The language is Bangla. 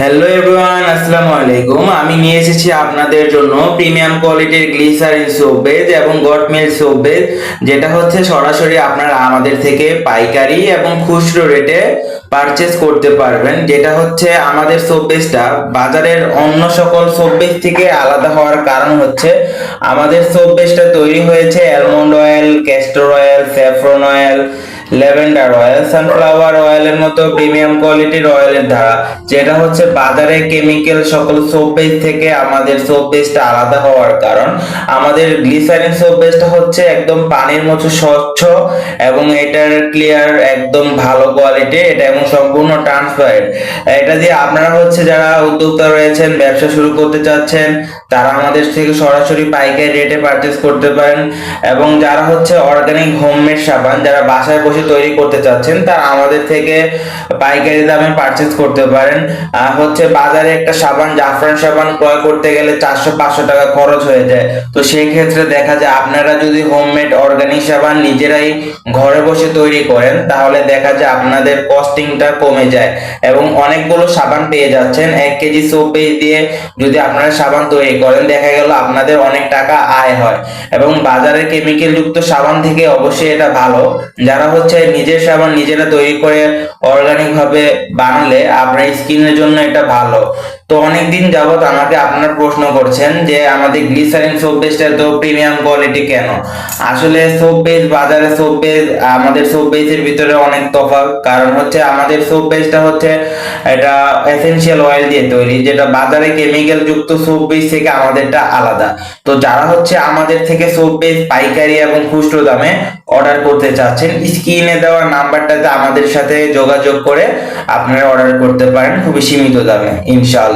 হ্যালো এভরিওয়ান আসসালামু আলাইকুম। আমি নিয়ে এসেছি আপনাদের জন্য প্রিমিয়াম কোয়ালিটির গ্লিসারিন সোপ এবং গট মিল সোপ যেটা হচ্ছে সরাসরি আপনারা আমাদের থেকে পাইকারি এবং খুচরো রেটে পারচেস করতে পারবেন। যেটা হচ্ছে আমাদের সোপ বাজারের অন্য সকল সোপ থেকে আলাদা হওয়ার কারণ হচ্ছে আমাদের সোপ তৈরি হয়েছে almond oil castor oil saffron oil lavender oil sunflower অয়েলের মতো প্রিমিয়াম কোয়ালিটির অয়েলের দ্বারা যেটা হচ্ছে বাজারে কেমিক্যাল সকল সোপ বেস থেকে আমাদের সোপ বেসটা আলাদা হওয়ার কারণ। আমাদের গ্লিসারিন সোপ বেসটা হচ্ছে একদম পানির মতো স্বচ্ছ এবং এটার ক্লিয়ার একদম ভালো কোয়ালিটি এটা এবং সম্পূর্ণ ট্রান্সপারেন্ট এটা দিয়ে আপনারা হচ্ছে যারা উদ্যোক্তা রয়েছেন, ব্যবসা শুরু করতে চাচ্ছেন তারা আমাদের থেকে সরাসরি পাইকারি রেটে পারচেস করতে পারেন এবং যারা হচ্ছে অর্গানিক হোমমেড সাবান যারা বাসায় বসে তৈরি করতে চাচ্ছেন, তারা আমাদের থেকে পাইকারি দামে পারচেস করতে পারেন। আর হচ্ছে বাজারে একটা সাবান, জাফরান সাবান ক্রয় করতে গেলে চারশো, পাঁচশো টাকা খরচ হয়ে যায়। তো সেই ক্ষেত্রে দেখা যায় আপনারা যদি হোমমেড অর্গানিক সাবান নিজেরাই ঘরে বসে তৈরি করেন, তাহলে দেখা যায় আপনাদের কস্টিংটা কমে যায় এবং অনেকগুলো সাবান পেয়ে যাচ্ছেন। এক কেজি সোপ দিয়ে যদি আপনারা সাবান তৈরি করেন দেখা গেল আপনাদের অনেক টাকা আয় হয়। এবং বাজারে কেমিক্যাল যুক্ত সাবান থেকে অবশ্যই এটা ভালো। যারা হচ্ছে নিজের সাবান নিজেরা তৈরি করে অর্গানিক ভাবে বানালে আপনার স্কিনের জন্য এটা ভালো। তো অনেকদিন যাবত আমাকে আপনার প্রশ্ন করছেন যে আমাদের গ্লিসারিন সোপ বেসটা তো প্রিমিয়াম কোয়ালিটি কেন? আসলে সোপ বেস বাজারে সোপ বেস আমাদের সোপ বেসের ভিতরে অনেক তফাৎ। কারণ হচ্ছে আমাদের সোপ বেসটা হচ্ছে এটা এসেনশিয়াল অয়েল দিয়ে তৈরি, যেটা বাজারে কেমিক্যাল যুক্ত সোপ বেস থেকে আমাদেরটা আলাদা। তো যারা হচ্ছে আমাদের থেকে সোপ বেস পাইকারি এবং খুচরো দামে অর্ডার করতে চাচ্ছেন, স্ক্রিনে দেওয়া নাম্বারটাতে আমাদের সাথে যোগাযোগ করে আপনারা অর্ডার করতে পারেন খুবই সীমিত দামে, ইনশাআল্লাহ।